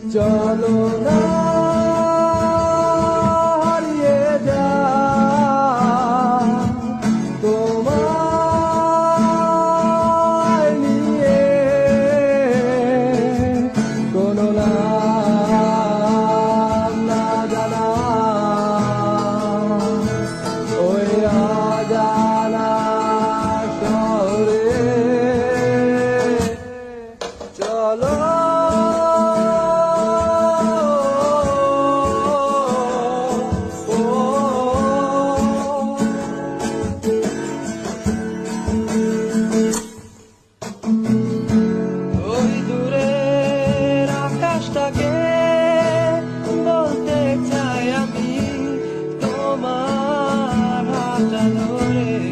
চলো না হারিয়ে যা। তোমায় নিয়ে কোনো না জানা। ওই অজানা শহরে চলো। মানুষটাকে বলতে চাই আমি তোমার হাত ধরে